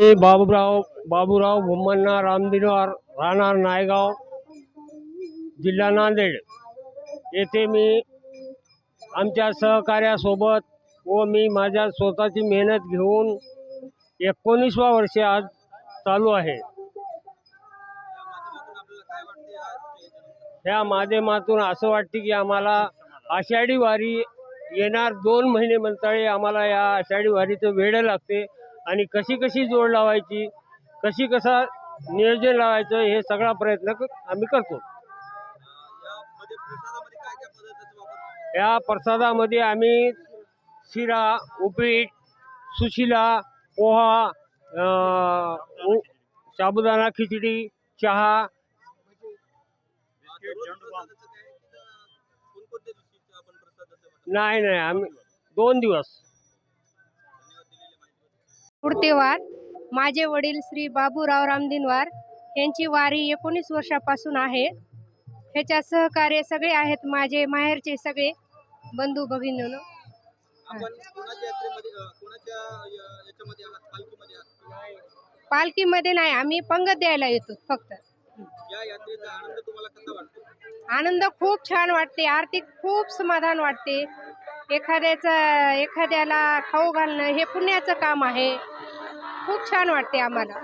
मी बाबूराव बाबूराव भुम्मण्णा रामदिनवार राहणार नायगाव जिल्हा नांदेड. येथे मी आमच्या सहकार्यासोबत व मी माझ्या स्वतःची मेहनत घेऊन एकोणीसवा वर्ष आज चालू आहे. ह्या माध्यमातून असं वाटते की आम्हाला आषाढी वारी येणार दोन महिने म्हणता आम्हाला या आषाढी वारीचं वेळ लागते. आणि कशी कशी जोड लावायची कशी कसा नियोजन लावायचं हे सगळा प्रयत्न आम्ही करतो. या प्रसादामध्ये आम्ही शिरा उपीट सुशिला पोहा साबुदाणा खिचडी चहा. नाही नाही आम्ही दोन दिवस. मूर्तीवार माझे वडील श्री बाबूराव रामदिनवार यांची वारी एकोणीस वर्षापासून आहे. ह्याच्यात सहकार्य सगळे आहेत माझे माहेरचे सगळे. बंधू भगिनी आपण कोणाच्या यात्रेमध्ये अ, कोणाच्या या- याच्यामध्ये आहात? पालखीमध्ये नाही आम्ही पंगत द्यायला येतो फक्त. आनंद खूप छान वाटते आर्थिक खूप समाधान वाटते. एखाद्याचं एखाद्याला खाऊ घालणं हे पुण्याचं काम आहे. खूप छान वाटते आम्हाला.